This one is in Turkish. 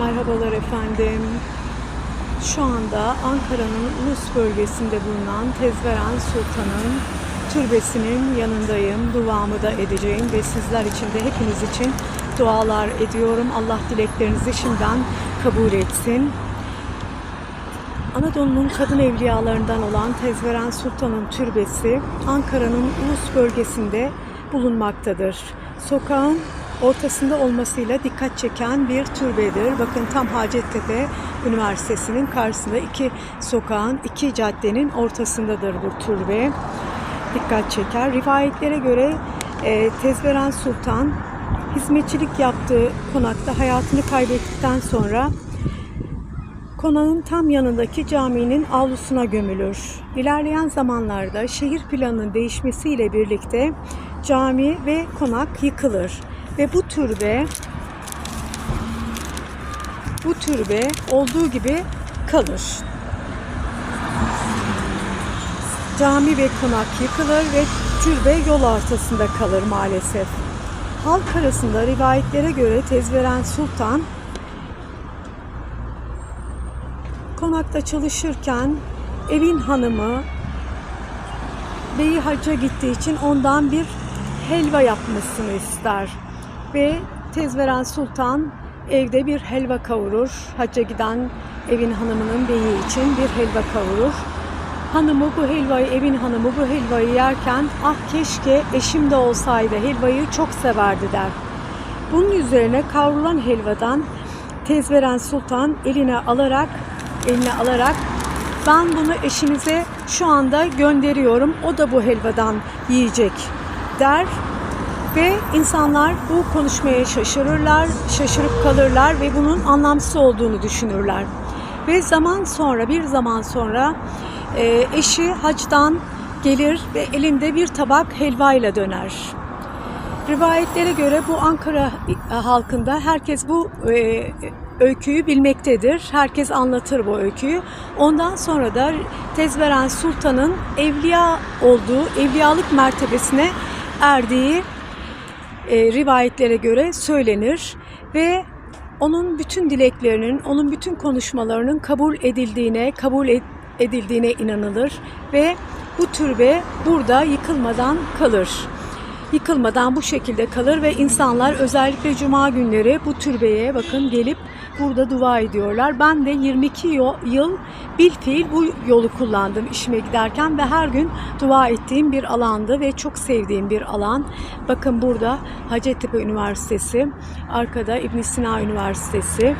Merhabalar efendim. Şu anda Ankara'nın Ulus bölgesinde bulunan Tezveren Sultan'ın türbesinin yanındayım. Duamı da edeceğim ve sizler için de hepiniz için dualar ediyorum. Allah dileklerinizi şimdiden kabul etsin. Anadolu'nun kadın evliyalarından olan Tezveren Sultan'ın türbesi Ankara'nın Ulus bölgesinde bulunmaktadır. Sokağın ortasında olmasıyla dikkat çeken bir türbedir. Bakın tam Hacettepe Üniversitesi'nin karşısında iki sokağın, iki caddenin ortasındadır bu türbe. Dikkat çeker. Rivayetlere göre e, Tezveren Sultan hizmetçilik yaptığı konakta hayatını kaybettikten sonra Konağın tam yanındaki caminin avlusuna gömülür. İlerleyen zamanlarda şehir planının değişmesiyle birlikte cami ve konak yıkılır ve bu türbe bu türbe olduğu gibi kalır. Cami ve konak yıkılır ve türbe yol ortasında kalır maalesef. Halk arasında rivayetlere göre Tezveren Sultan konakta çalışırken evin hanımı beyi hacca gittiği için ondan bir helva yapmasını ister. Ve Tezveren Sultan evde bir helva kavurur. Hacca giden evin hanımının beyi için bir helva kavurur. Hanımı bu helvayı, evin hanımı bu helvayı yerken ah keşke eşim de olsaydı helvayı çok severdi der. Bunun üzerine kavrulan helvadan Tezveren Sultan eline alarak eline alarak ben bunu eşinize şu anda gönderiyorum. O da bu helvadan yiyecek der ve insanlar bu konuşmaya şaşırırlar, şaşırıp kalırlar ve bunun anlamsız olduğunu düşünürler. Ve zaman sonra bir zaman sonra e, eşi hacdan gelir ve elinde bir tabak helvayla döner. Rivayetlere göre bu Ankara halkında herkes bu e, öyküyü bilmektedir. Herkes anlatır bu öyküyü. Ondan sonra da Tezveren Sultan'ın evliya olduğu, evliyalık mertebesine erdiği e, rivayetlere göre söylenir ve onun bütün dileklerinin, onun bütün konuşmalarının kabul edildiğine, kabul ed- edildiğine inanılır ve bu türbe burada yıkılmadan kalır yıkılmadan bu şekilde kalır ve insanlar özellikle cuma günleri bu türbeye bakın gelip burada dua ediyorlar. Ben de 22 yo- yıl bir fiil bu yolu kullandım işime giderken ve her gün dua ettiğim bir alandı ve çok sevdiğim bir alan. Bakın burada Hacettepe Üniversitesi, arkada İbn Sina Üniversitesi.